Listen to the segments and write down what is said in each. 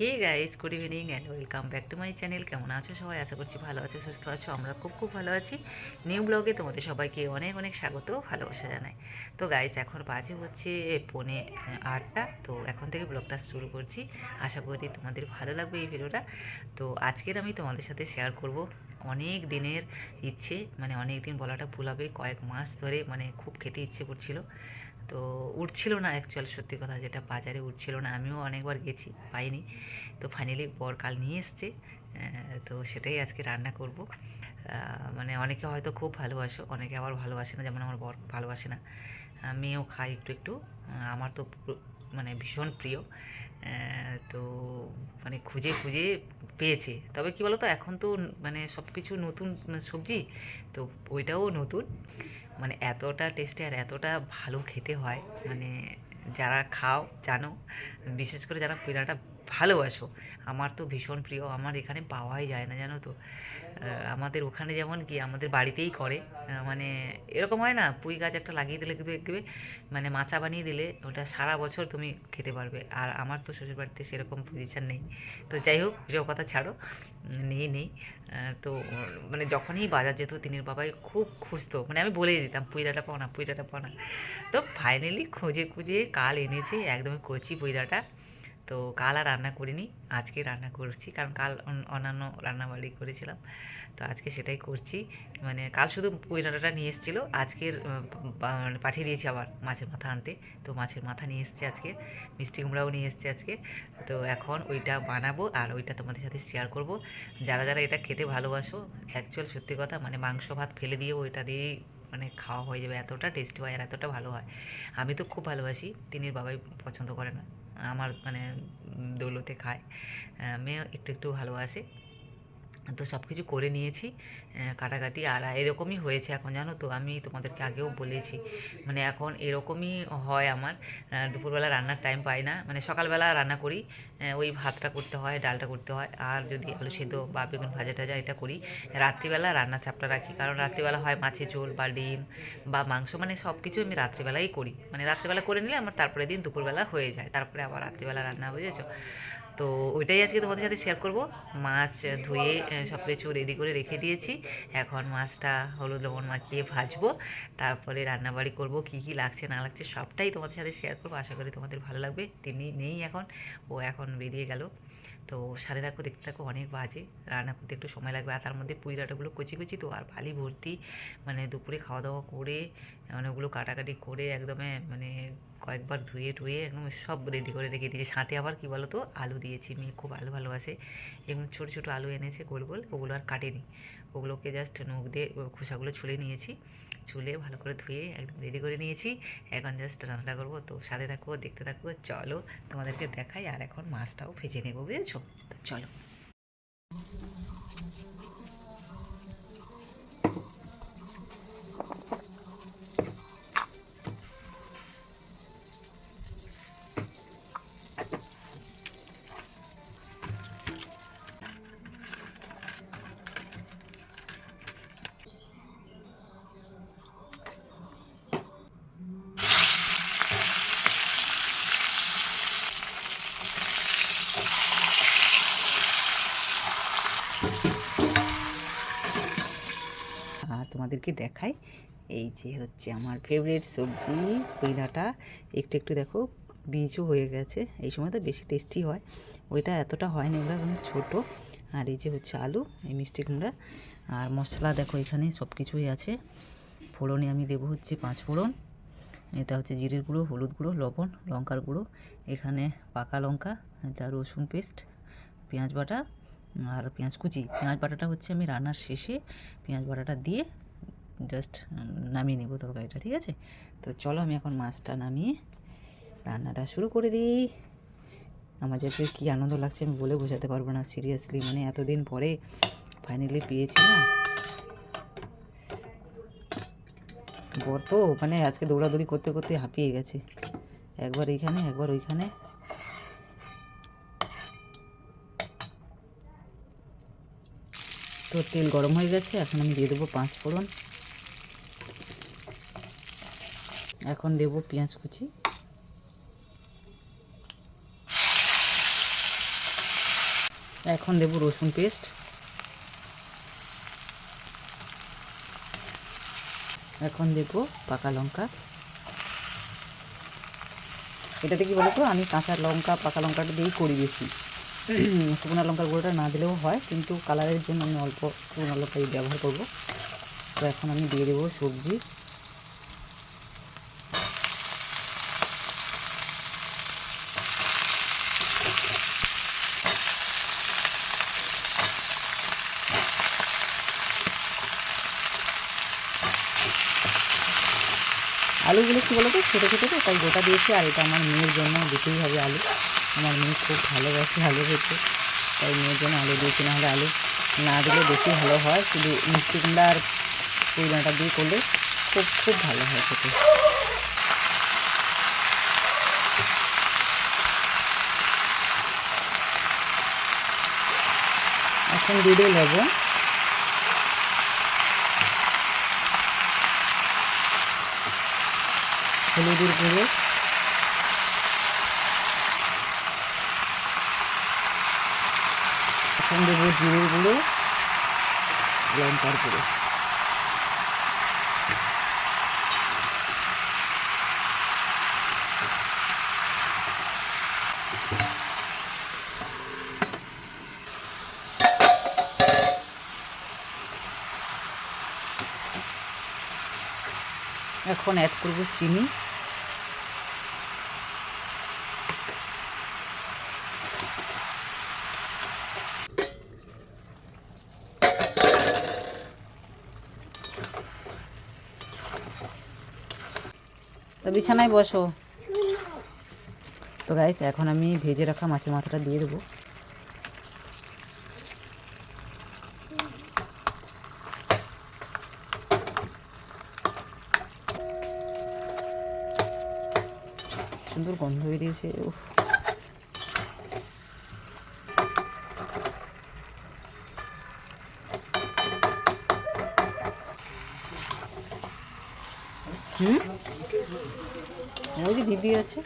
Hey guys good evening and welcome back to my channel কেমন আছো সবাই? আশা করছি ভালো আছো, সুস্থ আছো, আমরা খুব খুব ভালো আছি। নিউ ব্লগে তোমাদের সবাইকে অনেক অনেক স্বাগত, ভালোবাসা জানাই। তো গাইস এখন বাজে হচ্ছে পৌনে আটটা। তো এখন থেকে ব্লগটা শুরু করছি। আশা করি তোমাদের ভালো লাগবে এই ভিডিওটা তো আজকের আমি তোমাদের সাথে শেয়ার করব অনেক দিনের ইচ্ছে মানে অনেক দিন বলাটা ভুল হবে, কয়েক মাস ধরে মানে খুব খেতে ইচ্ছে করছিল। তো উঠছিল না অ্যাকচুয়াল সত্যি কথা যেটা বাজারে উঠছিল না, আমিও অনেকবার গেছি, পাইনি। তো ফাইনালি বর কাল নিয়ে এসছে তো সেটাই আজকে রান্না করব। মানে অনেকে হয়তো খুব ভালোবাসো, অনেকে আবার ভালোবাসে না, যেমন আমার বর ভালোবাসে না। আমিও খাই একটু একটু আমার তো মানে ভীষণ প্রিয়। তো মানে খুঁজে খুঁজে পেয়েছে। তবে কি বলো তো এখন তো মানে সব কিছু নতুন সবজি, তো ওইটাও নতুন। মানে এতটা টেস্টি আর এতটা ভালো খেতে হয়। মানে যারা খাও, জানো, বিশেষ করে যারা পিনাটা ভালোবাসো। আমার তো ভীষণ প্রিয়। আমার এখানে পাওয়াই যায় না, জানো তো? আমাদের ওখানে যেমন কি, আমাদের বাড়িতেই করে। মানে এরকম হয় না, পুঁই গাছ একটা লাগিয়ে দিলে কিন্তু দেখবে মানে মাচা বানিয়ে দিলে ওটা সারা বছর তুমি খেতে পারবে। আর আমার তো শ্বশুর বাড়িতে সেরকম পজিশান নেই। তো যাই হোক সব কথা ছাড়ো। নেই নেই। তো মানে যখনই বাজার যেত, তিনের বাবাই খুব খুঁজতো। মানে আমি বলেই দিতাম পুইরাটা পাও না পুইরাটা পাও না। তো ফাইনালি খুঁজে খুঁজে কাল এনেছে একদমই কচি পুইরাটা তো কাল আর রান্না করিনি, আজকে রান্না করছি, কারণ কাল অন- অন্যান্য রান্নাবাড়ি করেছিলাম। তো আজকে সেটাই করছি মানে কাল শুধু পুইরাটা নিয়ে এসেছিল, আজকের মানে পাঠিয়ে দিয়েছি আবার মাছের মাথা আনতে। তো মাছের মাথা নিয়ে এসছে আজকে, মিষ্টি কুমড়াও নিয়ে এসছে আজকে। তো এখন ওইটা বানাবো আর ওইটা তোমাদের সাথে শেয়ার করব। যারা যারা এটা খেতে ভালোবাসো অ্যাকচুয়াল সত্যি কথা মানে মাংস ভাত ফেলে দিয়ে ওইটা দিয়েই মানে খাওয়া হয়ে যাবে, এতটা টেস্টি হয় আর এতটা ভালো হয়। আমি তো খুব ভালোবাসি, তিনির বাবাই পছন্দ করে না। আমার মানে দৌলতে খায়। মেয়ে একটু একটু ভালোবাসে তো সব কিছু করে নিয়েছি কাটাকাটি আর এরকমই হয়েছে এখন জানো তো, আমি তোমাদেরকে আগেও বলেছি। মানে এখন এরকমই হয় আমার দুপুরবেলা রান্নার টাইম পাই না। মানে সকালবেলা রান্না করি ওই ভাতটা করতে হয়, ডালটা করতে হয়, আর যদি আলু সেদ্ধ বা বেগুন ভাজা টাজা এটা করি, রাত্রিবেলা রান্না চাপটা রাখি। কারণ রাত্রিবেলা হয় মাছের ঝোল বা ডিম বা মাংস মানে সব কিছু আমি রাত্রিবেলাই করি। মানে রাত্রিবেলা করে নিলে আমার তারপরে দিন দুপুরবেলা হয়ে যায়। তারপরে আবার রাত্রিবেলা রান্না, বুঝেছ? তো ওইটাই আজকে তোমাদের সাথে শেয়ার করব। মাছ ধুয়ে সব কিছু রেডি করে রেখে দিয়েছি। এখন মাছটা হলুদ লবণ মাখিয়ে ভাজবো। তারপরে রান্নাবাড়ি করব, কি কি লাগছে, না লাগছে, সবটাই তোমাদের সাথে শেয়ার করব। আশা করি তোমাদের ভালো লাগবে। তিনি নেই এখন, ও এখন বেরিয়ে গেল। তো সাথে থাকো দেখতে থাকো অনেক বাজে। রান্না করতে একটু সময় লাগবে। আর তার মধ্যে পুঁইরাটাগুলো কচি কচি তো, আর বালি ভর্তি। মানে দুপুরে খাওয়া দাওয়া করে মানে ওগুলো কাটাকাটি করে একদমে মানে কয়েকবার ধুয়ে টুয়ে একদম সব রেডি করে রেখে দিয়েছি। সাথে আবার কী বলো তো আলু দিয়েছি। মেয়ে খুব আলু ভালোবাসে। এবং ছোটো ছোটো আলু এনেছে গোল গোল, ওগুলো আর কাটেনি। ওগুলোকে জাস্ট নখ দিয়ে খোসাগুলো ছুলে নিয়েছি। ছুলে ভালো করে ধুয়ে একদম রেডি করে নিয়েছি। এখন জাস্ট রান্নাটা করব। তো সাথে থাকব, দেখতে থাকব। চলো তোমাদেরকে দেখাই আর এখন মাছটাও ভেজে নেব, বুঝেছ? চলো। তোমাদেরকে দেখাই। এই যে হচ্ছে আমার ফেভারিট সবজি, কইলাটা। একটু একটু দেখো, বীজও হয়ে গেছে। এই সময় তো বেশি টেস্টি হয়। ওইটা এতটা হয় না এগুলো এখন ছোটো। আর এই যে হচ্ছে আলু, এই মিষ্টি কুমড়া। আর মশলা দেখো, এখানে সব কিছুই আছে। ফোড়নে আমি দেবো হচ্ছে পাঁচ ফোড়ন। এটা হচ্ছে জিরের গুঁড়ো, হলুদ গুঁড়ো, লবণ, লঙ্কার গুঁড়ো। এখানে পাকা লঙ্কা, এটা রসুন পেস্ট পেঁয়াজ বাটা। আর পেঁয়াজ কুচি। পেঁয়াজ বাটাটা হচ্ছে আমি রান্নার শেষে পেঁয়াজ বাটাটা দিয়ে জাস্ট নামিয়ে নেব তরকারিটা, ঠিক আছে? তো চলো আমি এখন মাছটা নামিয়ে রান্নাটা শুরু করে দিই। আমার যাতে কী আনন্দ লাগছে আমি বলে বোঝাতে পারব না সিরিয়াসলি মানে এতদিন পরে ফাইনালি পেয়েছি না। বর তো মানে আজকে দৌড়াদৌড়ি করতে করতে হাঁপিয়ে গেছে। একবার এইখানে, একবার ওইখানে। তো তেল গরম হয়ে গেছে, এখন আমি দিয়ে দেবো পাঁচ ফোড়ন। এখন দেবো পেঁয়াজ কুচি। এখন দেব রসুন পেস্ট। এখন দেব পাকা লঙ্কা। এটাতে কি বলতো, আমি কাঁচা লঙ্কা, পাকা লঙ্কাটা দিয়েই করি বেশি। শুকনো লঙ্কার গুঁড়োটা না দিলেও হয়, কিন্তু কালারের জন্য আমি অল্প শুকনো লঙ্কাই ব্যবহার করব। তো এখন আমি দিয়ে দেবো সবজি। আলুগুলো কী বলো তো ছোটো ছোটো তো, তাই গোটা দিয়েছি আর এটা আমার মেয়ের জন্য দিতেই হবে আলু। আমার মেয়ে খুব ভালোবাসে আলু খেতে, তাই মেয়ের জন্য আলু দিয়েছি, নাহলে আলু না দিলে বেশি ভালো হয়। শুধু মিষ্টি কুমড়া আর পুদিনাটা দিয়ে করলে খুব খুব ভালো হয় খেতে। এখন দিই লবণ। হলুদের গুঁড়ো। এখন দেবো জিরের গুঁড়ো লঙ্কার গুঁড়ো। এখন অ্যাড করব চিনি। বিছানায় বসো। তো গাইস এখন আমি ভেজে রাখা মাছের মাথাটা দিয়ে দেবো। সুন্দর গন্ধ বেরিয়েছে, উফ। হুম? ওই যে দিদি আছে।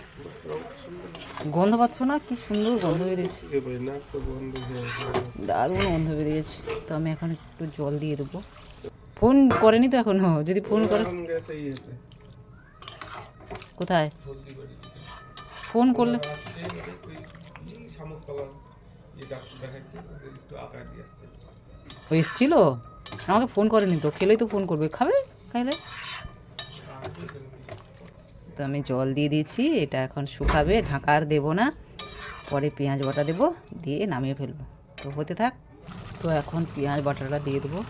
গন্ধ পাচ্ছ না? কি সুন্দর গন্ধ বেরিয়েছে। দারুণ গন্ধ বেরিয়েছে। তো আমি এখন একটু জল দিয়ে দেবো। ফোন করেনি তো এখনও? যদি ফোন করে কোথায়? ফোন করলে এসছিল? আমাকে ফোন করেনি তো। খেলেই তো ফোন করবে। খাবে? খাইলে? তো আমি জল দিয়ে দিয়েছি, এটা এখন শুকাবে, ঢাকা আর দেবো না। পরে পেঁয়াজ বাটা দেবো, দিয়ে নামিয়ে ফেলব। তো হতে থাক, তো এখন পেঁয়াজ বাটাটা দিয়ে দেবো।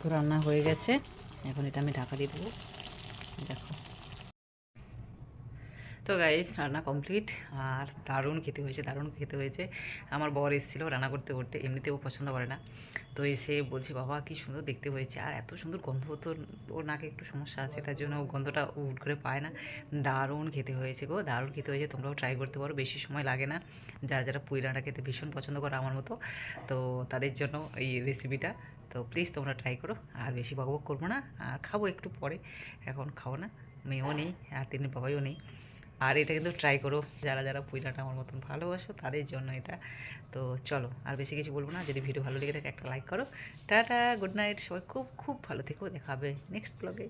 তো রান্না হয়ে গেছে। এখন এটা আমি ঢাকা দিয়ে দেবো। দেখো। তো গাইস রান্না কমপ্লিট আর দারুণ খেতে হয়েছে, দারুণ খেতে হয়েছে। আমার বর এসেছিল রান্না করতে করতে, এমনিতেও পছন্দ করে না। তো এসে বলছি, বাবা, কি সুন্দর দেখতে হয়েছে। আর এত সুন্দর গন্ধ হতো ওর নাকে একটু সমস্যা আছে, তার জন্য ও গন্ধটা উট করে পায় না। দারুণ খেতে হয়েছে গো, দারুণ খেতে হয়েছে। তোমরাও ট্রাই করতে পারো, বেশি সময় লাগে না। যারা যারা পুঁই রান্না খেতে ভীষণ পছন্দ করে আমার মতো, তো তাদের জন্য এই রেসিপিটা তো প্লিজ তোমরা ট্রাই করো। আর বেশি বকবক করব না। আর খাব একটু পরে। এখন খাও না। মেয়েও নেই, আর তিনি বাবাইও নেই। আর এটা কিন্তু ট্রাই করো। যারা যারা পুইলাটা আমার মতন ভালোবাসো, তাদের জন্য এটা। তো চলো, আর বেশি কিছু বলব না। যদি ভিডিও ভালো লেগে থাকে, একটা লাইক করো। টাটা গুড নাইট সবাই খুব খুব ভালো থেকো। দেখাবে নেক্সট ব্লগে